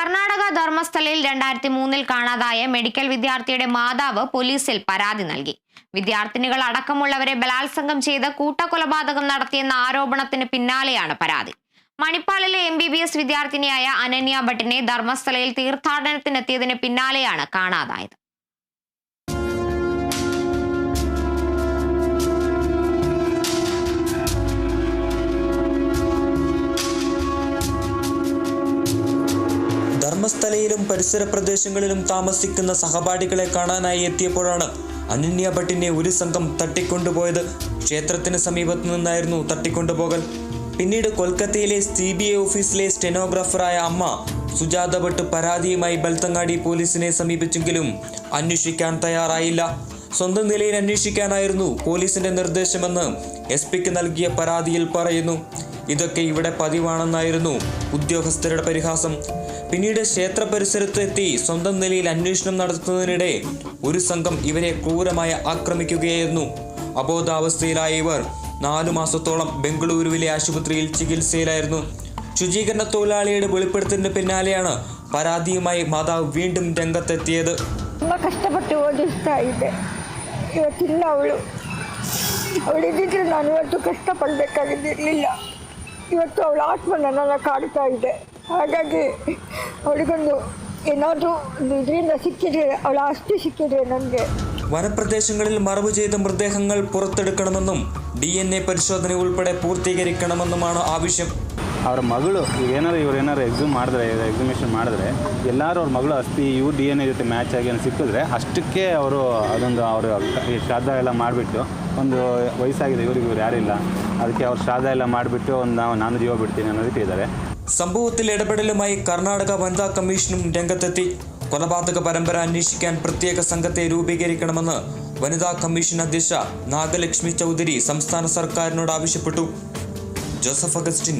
കർണാടക ധർമ്മസ്ഥലയിൽ രണ്ടായിരത്തി മൂന്നിൽ കാണാതായ മെഡിക്കൽ വിദ്യാർത്ഥിയുടെ മാതാവ് പോലീസിൽ പരാതി നൽകി. വിദ്യാർത്ഥിനികൾ അടക്കമുള്ളവരെ ബലാത്സംഗം ചെയ്ത് കൂട്ടക്കൊലപാതകം നടത്തിയെന്ന ആരോപണത്തിന് പിന്നാലെയാണ് പരാതി. മണിപ്പാലിലെ എം ബി ബി എസ് വിദ്യാർത്ഥിനിയായ അനന്യ ഭട്ടിനെ ധർമ്മസ്ഥലയിൽ തീർത്ഥാടനത്തിനെത്തിയതിന് പിന്നാലെയാണ് കാണാതായത്. ധർമ്മസ്ഥലയിലും പരിസര പ്രദേശങ്ങളിലും താമസിക്കുന്ന സഹപാഠികളെ കാണാനായി എത്തിയപ്പോഴാണ് അനന്യ ഭട്ടിനെ ഒരു സംഘം തട്ടിക്കൊണ്ടുപോയത്. ക്ഷേത്രത്തിന് സമീപത്തു നിന്നായിരുന്നു തട്ടിക്കൊണ്ടുപോകൽ. പിന്നീട് കൊൽക്കത്തയിലെ സി ബി ഐ ഓഫീസിലെ സ്റ്റെനോഗ്രാഫറായ അമ്മ സുജാത ഭട്ട് പരാതിയുമായി ബൽത്തങ്ങാടി പോലീസിനെ സമീപിച്ചെങ്കിലും അന്വേഷിക്കാൻ തയ്യാറായില്ല. സ്വന്തം നിലയിൽ അന്വേഷിക്കാനായിരുന്നു പോലീസിന്റെ നിർദ്ദേശമെന്ന് എസ് പിക്ക് നൽകിയ പരാതിയിൽ പറയുന്നു. ഇതൊക്കെ ഇവിടെ പതിവാണെന്നായിരുന്നു ഉദ്യോഗസ്ഥരുടെ പരിഹാസം. പിന്നീട് ക്ഷേത്ര പരിസരത്ത് എത്തി സ്വന്തം നിലയിൽ അന്വേഷണം നടത്തുന്നതിനിടെ ഒരു സംഘം ഇവരെ ക്രൂരമായി ആക്രമിക്കുകയായിരുന്നു. അബോധാവസ്ഥയിലായ ഇവർ നാലു മാസത്തോളം ബംഗളൂരുവിലെ ആശുപത്രിയിൽ ചികിത്സയിലായിരുന്നു. ശുചീകരണ തൊഴിലാളിയുടെ വെളിപ്പെടുത്തലിന് പിന്നാലെയാണ് പരാതിയുമായി മാതാവ് വീണ്ടും രംഗത്തെത്തിയത്. ಇವತ್ತಿಲ್ಲ ಅವಳು ಅವಳಿದ್ದಿದ್ರೆ ನಾನು ಇವತ್ತು ಕಷ್ಟಪಡಬೇಕಾಗಿದ್ದಿರಲಿಲ್ಲ ಇವತ್ತು ಅವಳ ಆತ್ಮ ನನ್ನನ್ನು ಕಾಡ್ತಾ ಇದೆ ಹಾಗಾಗಿ ಅವಳಿಗೊಂದು ಏನಾದರೂ ಒಂದು ಇದರಿಂದ ಸಿಕ್ಕಿದ್ರೆ ಅವಳ ಆಸ್ತಿ ಸಿಕ್ಕಿದ್ರೆ ನನಗೆ വനപ്രദേശങ്ങളിൽ മറവ് ചെയ്ത മൃതദേഹങ്ങൾ പുറത്തെടുക്കണമെന്നും ഡി എൻ എ പരിശോധന ഉൾപ്പെടെ പൂർത്തീകരിക്കണമെന്നുമാണ് ആവശ്യം ಅವ್ರ ಮಗಳು ಏನಾರು ಇವ್ರು ಏನಾರು ಎಕ್ಸಾಮ್ ಮಾಡಿದ್ರೆ ಎಕ್ಸಿಮಿಷನ್ ಮಾಡಿದ್ರೆ ಎಲ್ಲರೂ ಅವ್ರ ಮಗಳು ಅಸ್ಥಿ ಇವ್ರು ಡಿ ಎನ್ ಎ ಜೊತೆ ಮ್ಯಾಚ್ ಆಗಿ ಏನೋ ಸಿಕ್ಕಿದ್ರೆ ಅಷ್ಟಕ್ಕೆ ಅವರು ಅದೊಂದು ಅವರು ಈ ಶ್ರಾದ್ದ ಎಲ್ಲ ಮಾಡಿಬಿಟ್ಟು ಒಂದು ವಯಸ್ಸಾಗಿದೆ ಇವ್ರಿಗೆ ಇವ್ರು ಯಾರಿಲ್ಲ ಅದಕ್ಕೆ ಅವ್ರು ಶ್ರಾದ್ದ ಎಲ್ಲ ಮಾಡಿಬಿಟ್ಟು ಒಂದು ನಾವು ನಾನು ಜೀವ ಬಿಡ್ತೀನಿ ಅನ್ನೋದಕ್ಕೆ ಇದ್ದಾರೆ സംഭവത്തിൽ ഇടപെടലുമായി കർണാടക വനിതാ കമ്മീഷനും രംഗത്തെത്തി കൊലപാതക പരമ്പര അന്വേഷിക്കാൻ പ്രത്യേക സംഘത്തെ രൂപീകരിക്കണമെന്ന് വനിതാ കമ്മീഷൻ അധ്യക്ഷ നാഗലക്ഷ്മി ചൗധരി സംസ്ഥാന സർക്കാരിനോട് ആവശ്യപ്പെട്ടു ജോസഫ് അഗസ്റ്റിൻ